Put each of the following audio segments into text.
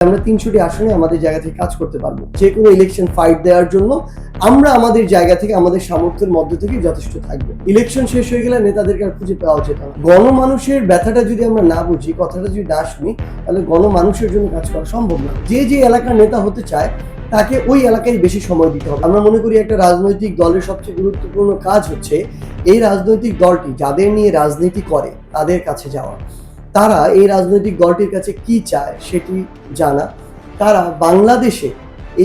আমরা তিনশোটি আসনে আমাদের জায়গা থেকে কাজ করতে পারব। যে কোনো ইলেকশন ফাইট দেওয়ার জন্য আমরা আমাদের জায়গা থেকে আমাদের সামর্থ্যের মধ্যে থেকে যথেষ্ট থাকব। ইলেকশন শেষ হয়ে গেলে নেতাদেরকে আর খুঁজে পাওয়া যেত না। গণমানুষের ব্যথাটা যদি আমরা না বুঝি কথাটা যদি না শুনি, তাহলে গণমানুষের জন্য কাজ করা সম্ভব না। যে যে এলাকার নেতা হতে চায়, তাকে ওই এলাকায় বেশি সময় দিতে হবে। আমরা মনে করি একটা রাজনৈতিক দলের সবচেয়ে গুরুত্বপূর্ণ কাজ হচ্ছে এই রাজনৈতিক দলটি যাদের নিয়ে রাজনীতি করে, তাদের কাছে যাওয়া। তারা এই রাজনৈতিক দলটির কাছে কি চায় সেটি জানা। তারা বাংলাদেশে,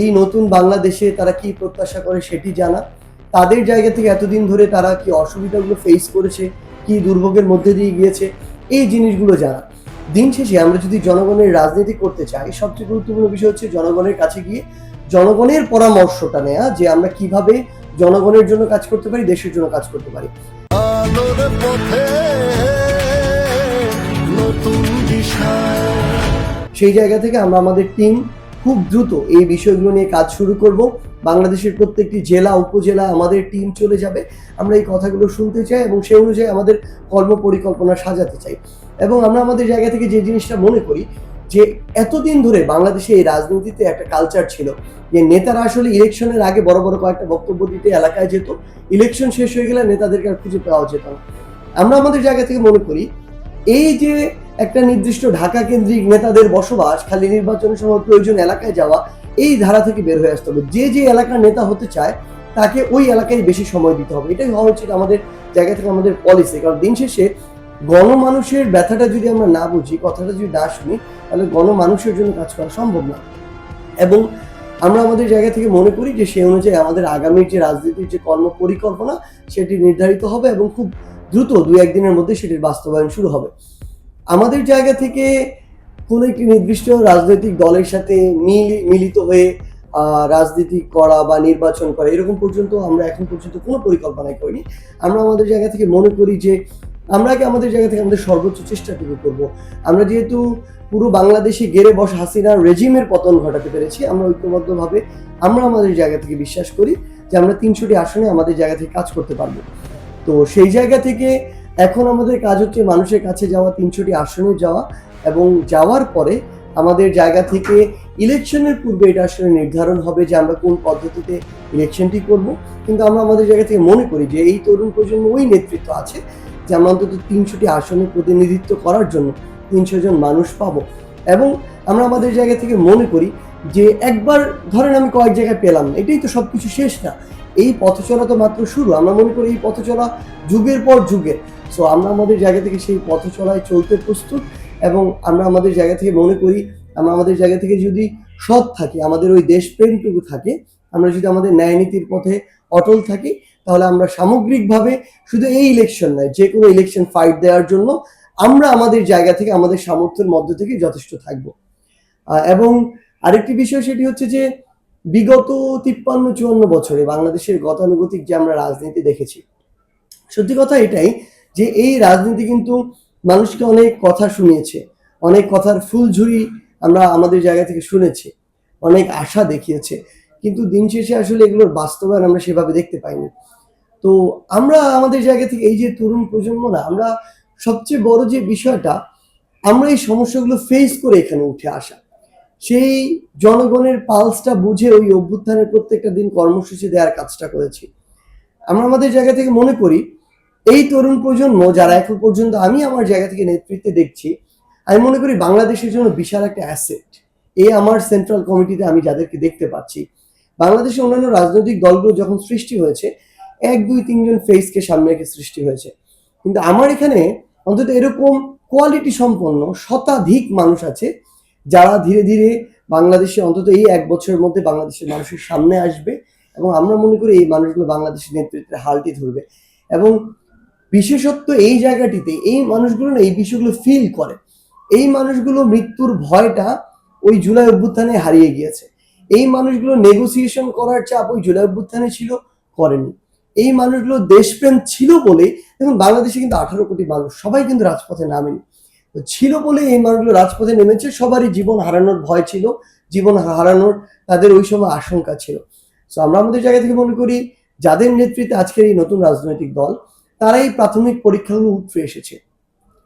এই নতুন বাংলাদেশে তারা কি প্রত্যাশা করে সেটি জানা। তাদের জায়গা থেকে এতদিন ধরে তারা কি অসুবিধাগুলো ফেস করেছে, কি দুর্ভোগের মধ্যে দিয়ে গিয়েছে, এই জিনিসগুলো জানা। দিন শেষে আমরা যদি জনগণের রাজনীতি করতে চাই, সবচেয়ে গুরুত্বপূর্ণ বিষয় হচ্ছে জনগণের কাছে গিয়ে জনগণের পরামর্শটা নেওয়া যে আমরা কীভাবে জনগণের জন্য কাজ করতে পারি, দেশের জন্য কাজ করতে পারি। পথে সেই জায়গা থেকে আমরা আমাদের টিম খুব দ্রুত এই বিষয়গুলো নিয়ে কাজ শুরু করব। বাংলাদেশের প্রত্যেকটি জেলা, উপজেলা আমাদের টিম চলে যাবে। আমরা এই কথাগুলো শুনতে চাই এবং সেই অনুযায়ী আমাদের কর্ম পরিকল্পনা সাজাতে চাই। এবং আমরা আমাদের জায়গা থেকে যে জিনিসটা মনে করি, যে এতদিন ধরে বাংলাদেশে এই রাজনীতিতে একটা কালচার ছিল, যে নেতারা আসলে ইলেকশনের আগে বড় বড় কয়েকটা বক্তব্য দিতে এলাকায় যেত। ইলেকশন শেষ হয়ে গেলে নেতাদেরকে আর খুঁজে পাওয়া যেত না। আমরা আমাদের জায়গা থেকে মনে করি, এই যে একটা নির্দিষ্ট ঢাকা কেন্দ্রিক নেতাদের বসবাস, খালি নির্বাচন সময় প্রয়োজন এলাকায় যাওয়া, এই ধারা থেকে বের হয়ে আসতে হবে। যে যে এলাকার নেতা হতে চায়, তাকে ওই এলাকায় বেশি সময় দিতে হবে। এটাই হওয়া উচিত আমাদের জায়গা থেকে আমাদের পলিসি কারণ দিন শেষে গণমানুষের ব্যথাটা যদি আমরা না বুঝি, কথাটা যদি না শুনি, তাহলে গণমানুষের জন্য কাজ করা সম্ভব না। এবং আমরা আমাদের জায়গা থেকে মনে করি যে সেই অনুযায়ী আমাদের আগামীর যে রাজনীতির যে কর্ম পরিকল্পনা সেটি নির্ধারিত হবে এবং খুব দ্রুত দু একদিনের মধ্যে সেটির বাস্তবায়ন শুরু হবে। আমাদের জায়গা থেকে কোনো একটি নির্দিষ্ট রাজনৈতিক দলের সাথে মিল, মিলিত হয়ে রাজনীতি করা বা নির্বাচন করা এরকম পর্যন্ত আমরা এখন পর্যন্ত কোনো পরিকল্পনাই করিনি। আমরা আমাদের জায়গা থেকে মনে করি যে আমরা আগে আমাদের জায়গা থেকে আমাদের সর্বোচ্চ চেষ্টাটুকু করব। আমরা যেহেতু পুরো বাংলাদেশে গেড়ে বস হাসিনার রেজিমের পতন ঘটাতে পেরেছি, আমরা ঐক্যবদ্ধভাবে আমরা আমাদের জায়গা থেকে বিশ্বাস করি যে আমরা তিনশোটি আসনে আমাদের জায়গা থেকে কাজ করতে পারব। তো সেই জায়গা থেকে এখন আমাদের কাজ হচ্ছে মানুষের কাছে যাওয়া, তিনশোটি আসনে যাওয়া এবং যাওয়ার পরে আমাদের জায়গা থেকে ইলেকশনের পূর্বে এটা আসলে নির্ধারণ হবে যে আমরা কোন পদ্ধতিতে ইলেকশনটি করব। কিন্তু আমরা আমাদের জায়গা থেকে মনে করি যে এই তরুণ প্রজন্ম ওই নেতৃত্ব আছে যে আমরা অন্তত তিনশোটি আসনে প্রতিনিধিত্ব করার জন্য তিনশো জন মানুষ পাবো। এবং আমরা আমাদের জায়গা থেকে মনে করি যে একবার ধরেন আমি কয়েক জায়গায় পেলাম, এটাই তো সব কিছু শেষ না। এই পথচলা তো মাত্র শুরু। আমরা মনে করি এই পথচলা যুগের পর যুগের। সো আমরা আমাদের জায়গা থেকে সেই পথ চলায় চলতে প্রস্তুত এবং আমরা আমাদের জায়গা থেকে মনে করি, আমরা আমাদের জায়গা থেকে যদি সৎ থাকি, আমাদের ওই দেশপ্রেমটুকু থাকে, আমরা যদি আমাদের ন্যায় নীতির পথে অটল থাকি, তাহলে আমরা সামগ্রিকভাবে শুধু এই ইলেকশন নয়, যে কোনো ইলেকশন ফাইট দেওয়ার জন্য আমরা আমাদের জায়গা থেকে, আমাদের সামর্থ্যের মধ্য থেকে যথেষ্ট থাকব। এবং আরেকটি বিষয় সেটি হচ্ছে যে, বিগত তিপ্পান্ন, চুয়ান্ন বছরে বাংলাদেশের গতানুগতিক যে আমরা রাজনীতি দেখেছি, সত্যি কথা এটাই যে এই রাজনীতি কিন্তু মানুষকে অনেক কথা শুনিয়েছে, অনেক কথার ফুলঝুরি আমরা আমাদের জায়গা থেকে শুনেছি, অনেক আশা দেখিয়েছে। কিন্তু দিন শেষে আসলে এগুলোর বাস্তবায়ন আমরা সেভাবে দেখতে পাইনি। তো আমরা আমাদের জায়গা থেকে এই যে তরুণ প্রজন্ম না, আমরা সবচেয়ে বড় যে বিষয়টা, আমরা এই সমস্যাগুলো ফেস করে এখানে উঠে আসা। সেই জনগণের পালসটা বুঝে ওই অভ্যুত্থানের প্রত্যেকটা দিন কর্মসূচি দেওয়ার কাজটা করেছি। আমরা আমাদের জায়গা থেকে মনে করি এই তরুণ প্রজন্ম, যারা এখন পর্যন্ত আমি আমার জায়গা থেকে নেতৃত্বে দেখছি, আমি মনে করি বাংলাদেশের জন্য বিশাল একটা অ্যাসেট এই আমার সেন্ট্রাল কমিটিতে আমি যাদেরকে দেখতে পাচ্ছি। বাংলাদেশের অন্যান্য রাজনৈতিক দলগুলো যখন সৃষ্টি হয়েছে, এক, দুই, তিনজন ফেসকে সামনে রেখে সৃষ্টি হয়েছে। কিন্তু আমার এখানে অন্তত এরকম কোয়ালিটি সম্পন্ন শতাধিক মানুষ আছে, যারা ধীরে ধীরে বাংলাদেশে অন্তত এই এক বছরের মধ্যে বাংলাদেশের মানুষের সামনে আসবে এবং আমরা মনে করি এই মানুষগুলো বাংলাদেশের নেতৃত্বে হালটি ধরবে। এবং বিশেষত্ব এই জায়গাটিতে এই মানুষগুলো না এই বিষয়গুলো ফিল করে। এই মানুষগুলো মৃত্যুর ভয়টা ওই জুলাই অভ্যুত্থানে হারিয়ে গিয়েছে। এই মানুষগুলো নেগোসিয়েশন করার চাপ ওই জুলাই অভ্যুত্থানে ছিল, করেনি। এই মানুষগুলো দেশপ্রেম ছিল বলে এবং বাংলাদেশে কিন্তু আঠারো কোটি মানুষ, সবাই কিন্তু রাজপথে নামেনি। ছিল বলে এই মানুষগুলো রাজপথে নেমেছে, সবারই জীবন হারানোর ভয় ছিল, জীবন হারানোর তাদের ওই সময় আশঙ্কা ছিল। তো আমরা আমাদের জায়গা থেকে মনে করি, যাদের নেতৃত্বে আজকের এই নতুন রাজনৈতিক দল তারাই প্রাথমিক পরীক্ষাগুলো উঠে এসেছে।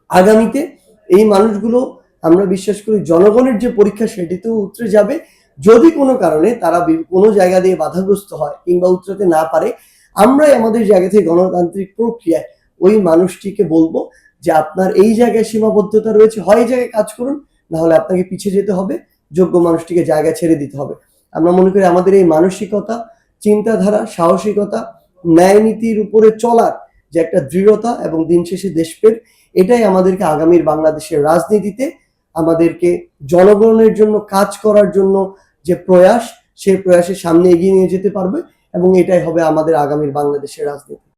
আগামীতে এই মানুষগুলো আমরা বিশ্বাস করি জনগণের যে পরীক্ষা সেটিতেও উতরে যাবে। যদি কোনো কারণে তারা কোনো জায়গা দিয়ে বাধাগ্রস্ত হয় কিংবা উতরাতে না পারে, আমরাই আমাদের জায়গা থেকে গণতান্ত্রিক প্রক্রিয়ায় ওই মানুষটিকে বলব যে আপনার এই জায়গায় সীমাবদ্ধতা রয়েছে, হয় জায়গায় কাজ করুন নাহলে আপনাকে পিছিয়ে যেতে হবে, যোগ্য মানুষটিকে জায়গা ছেড়ে দিতে হবে। আমরা মনে করি আমাদের এই মানসিকতা, চিন্তাধারা, সাহসিকতা, ন্যায় নীতির উপরে চলার যে একটা দৃঢ়তা এবং দিন শেষে দেশপ্রেম, এটাই আমাদেরকে আগামীর বাংলাদেশের রাজনীতিতে আমাদেরকে জনগণের জন্য কাজ করার জন্য যে প্রয়াস, সেই প্রয়াসে সামনে এগিয়ে নিয়ে যেতে পারবে এবং এটাই হবে আমাদের আগামীর বাংলাদেশের রাজনীতি।